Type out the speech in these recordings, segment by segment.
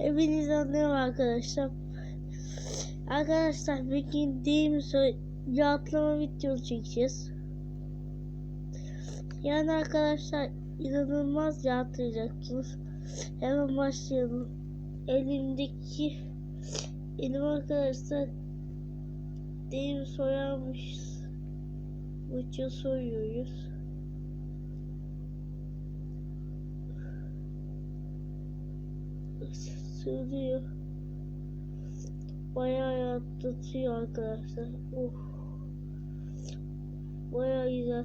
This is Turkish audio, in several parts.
Hepinize anlıyorum arkadaşlar. Arkadaşlar bugün değil mi söyle atlama videosu çekeceğiz. Yani arkadaşlar inanılmaz yağtıracaksınız. Hemen başlayalım. Elimdeki elim arkadaşlar değil mi soyarmış. Bıçağı soyuyoruz. Sığıyor. Bayağı yatlatıyor arkadaşlar. Of. Bayağı güzel.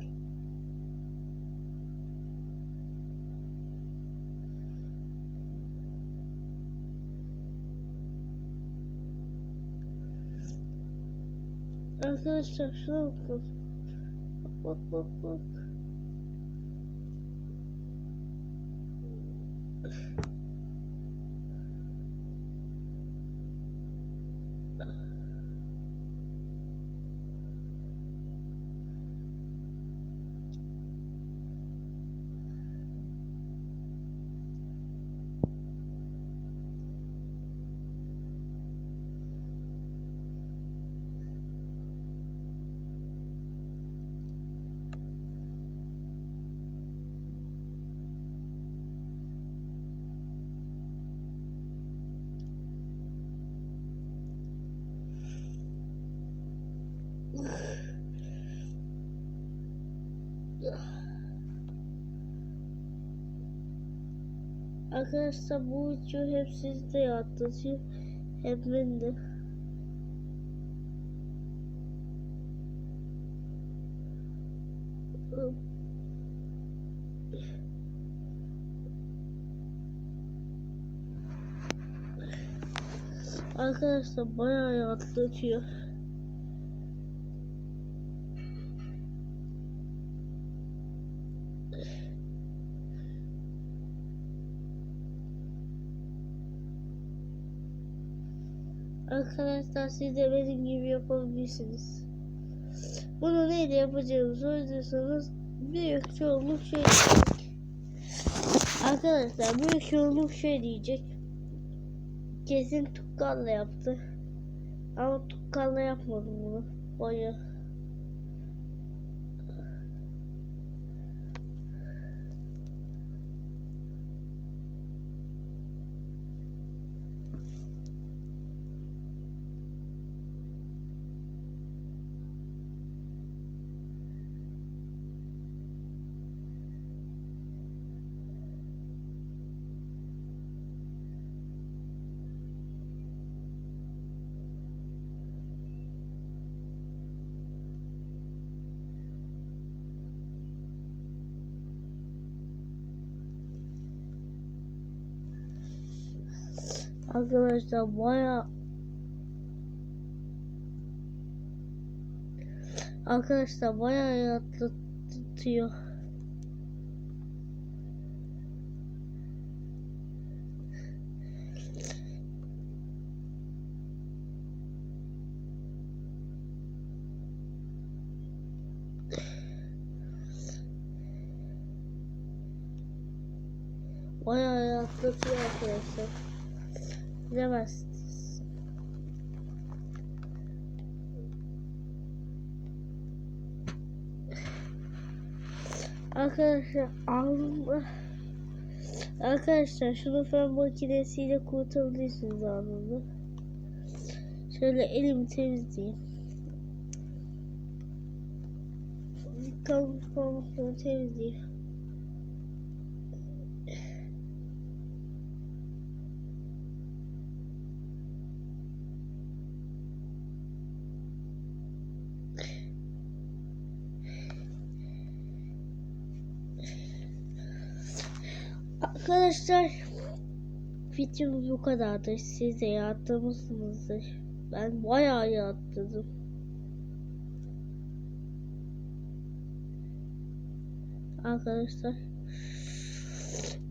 Arkadaşlar şuna bakın. Bak bak bak. Arkadaşlar bu video hep sizde yatlatıyor. Hep ben de. Arkadaşlar bayağı yatlatıyor. Arkadaşlar siz de benim gibi yapabilirsiniz. Bunu neyle yapacağımı sorarsanız büyük çoğunluk şey diyecek. Arkadaşlar büyük çoğunluk şey diyecek. Kesin tukkalla yaptı. Ama tukkalla yapmadım bunu. Bayağı. Arkadaşlar baya Arkadaşlar baya yatlatıyor. Bayağı yatlatıyor arkadaşlar. Bilemezsiniz. Arkadaşlar alma. Arkadaşlar şunu fen makinesiyle kurtarabilirsiniz anında. Şöyle elimi temizleyeyim. Kalmış kalmışını temizleyeyim. Arkadaşlar videomuz bu kadardır. Siz de yatmışsınızdır. Ben bayağı yattım. Arkadaşlar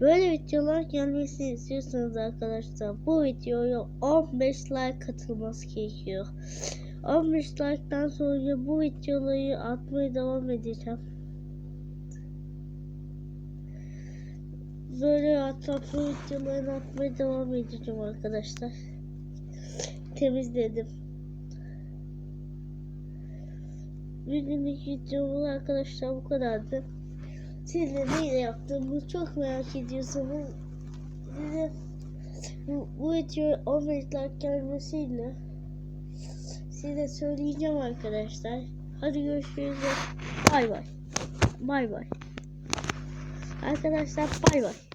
böyle videolar gelmesini istiyorsanız arkadaşlar bu videoya 15 like katılması gerekiyor. 15 like'tan sonra bu videoları atmaya devam edeceğim. Böyle atlatma videolarını atmaya devam edeceğim arkadaşlar. Temizledim. Bugünlük videomuz arkadaşlar bu kadardı. Siz de neyle yaptığımı çok merak ediyorsanız size bu, bu videoya 15 like gelmesiyle size söyleyeceğim arkadaşlar. Hadi görüşürüz. Bay bay. Bay bay. おやすみなさい。イバ。